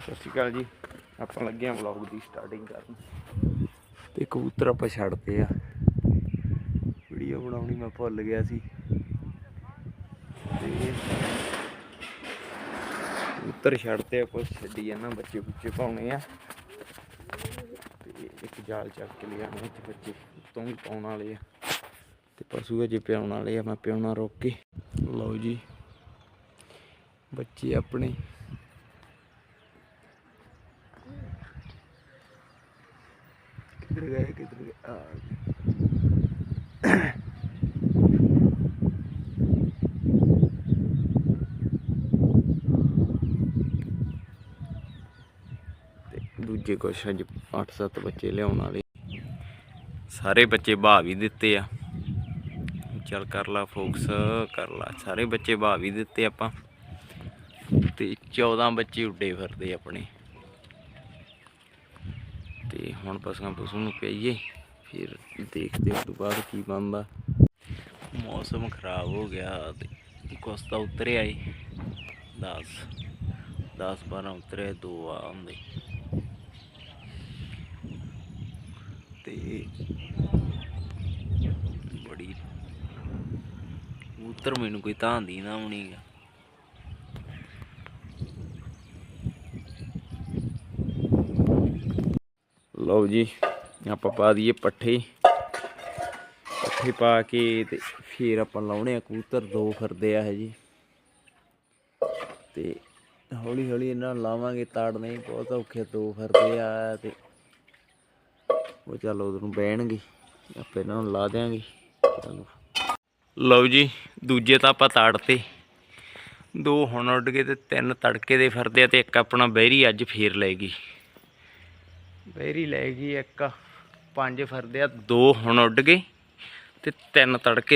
ਸਤਿ ਸ਼੍ਰੀ ਅਕਾਲ ਜੀ। ਆਪਾਂ ਲੱਗੇ ਆ ਵਲੌਗ ਦੀ ਸਟਾਰਟਿੰਗ ਕਰਨ। ਤੇ ਕਬੂਤਰ ਆਪਾਂ ਛੱਡਦੇ ਆ ਵੀਡੀਓ ਬਣਾਉਣੀ ਮੈਂ ਭੁੱਲ ਗਿਆ ਸੀ। ਤੇ ਕਬੂਤਰ ਛੱਡਦੇ ਆ ਕੁਝ ਛੱਡੀ ਜਾਂਦਾ, ਬੱਚੇ ਬੁੱਚੇ ਪਾਉਣੇ ਆ। ਤੇ ਇੱਕ ਜਾਲ ਚੱਕ ਕੇ ਲਿਆਉਣਾ ਇੱਥੇ ਬੱਚੇ ਤੋਂ ਵੀ ਪਾਉਣ ਵਾਲੇ ਆ। ਤੇ ਪਸ਼ੂ ਅਜੇ ਪਿਆਉਣ ਵਾਲੇ ਆ, ਮੈਂ ਪਿਆਉਣਾ ਰੋਕ ਕੇ। ਲਓ ਜੀ। ਬੱਚੇ ਆਪਣੇ ਕਿੱਧਰ ਗਏ ਕਿੱਧਰ ਗਏ? ਦੂਜੇ ਕੁਛ ਅੱਜ 8-7 ਬੱਚੇ ਲਿਆਉਣ ਵਾਲੇ। ਸਾਰੇ ਬੱਚੇ ਬਾਹ ਵੀ ਦਿੱਤੇ ਆ। ਚੱਲ ਕਰ ਲਾ ਫੋਕਸ, ਕਰ ਲਾ। ਸਾਰੇ ਬੱਚੇ ਬਾਹ ਵੀ ਦਿੱਤੇ ਆਪਾਂ। ਤੇ 14 ਬੱਚੇ ਉੱਡੇ ਫਿਰਦੇ ਆਪਣੇ। ਤੇ ਹੁਣ ਪਸਾਂ ਪਸੂ ਨੂੰ ਪਈਏ ਫਿਰ ਦੇਖਦੇ ਉਸ ਤੋਂ ਬਾਅਦ ਕੀ ਬਣਦਾ। ਮੌਸਮ ਖਰਾਬ ਹੋ ਗਿਆ ਤੇ ਕੁਛ ਤਾਂ ਉਤਰਿਆ ਈ 10 10 12 ਉਤਰੇ ਦੋ ਆਉਂਦੇ। ਤੇ ਬੜੀ ਉਤਰ ਮੈਨੂੰ ਕੋਈ ਤਾਂ ਦੀ ਨਾ ਹੋਣੀ ਲਓ ਜੀ, ਆਪਾਂ ਪਾ ਦਈਏ ਪੱਠੇ। ਪੱਠੇ ਪਾ ਕੇ ਤੇ ਫਿਰ ਆਪਾਂ ਲਾਉਣੇ ਆ ਕਬੂਤਰ, ਦੋ ਫਿਰਦੇ ਆ ਹੈ ਜੀ। ਤੇ ਹੌਲੀ ਹੌਲੀ ਇਹਨਾਂ ਨੂੰ ਲਾਵਾਂਗੇ ਤਾੜਨੇ, ਬਹੁਤ ਔਖੇ ਦੋ ਫਿਰਦੇ ਆ ਤੇ ਉਹ ਚੱਲ ਉਧਰ ਨੂੰ ਬਹਿਣਗੇ, ਆਪਾਂ ਇਹਨਾਂ ਨੂੰ ਲਾ ਦਿਆਂਗੇ। ਚਲੋ। ਲਓ ਜੀ, ਦੂਜੇ ਤਾਂ ਆਪਾਂ ਤਾੜਤੇ। ਦੋ ਹੁਣ ਉੱਡ ਗਏ ਤੇ ਤਿੰਨ ਤੜਕੇ ਦੇ ਫਿਰਦੇ ਆ ਤੇ ਇੱਕ ਆਪਣਾ ਬਹਿਰੀ ਅੱਜ ਫੇਰ ਲੈ ਗਈ। ਬਹਿਰੀ ਲੈ ਗਈ ਇੱਕ ਪੰਜ ਫਿਰਦੇ ਆ ਦੋ ਹੁਣ ਉੱਡ ਗਏ ਤੇ ਤਿੰਨ ਤੜਕੇ।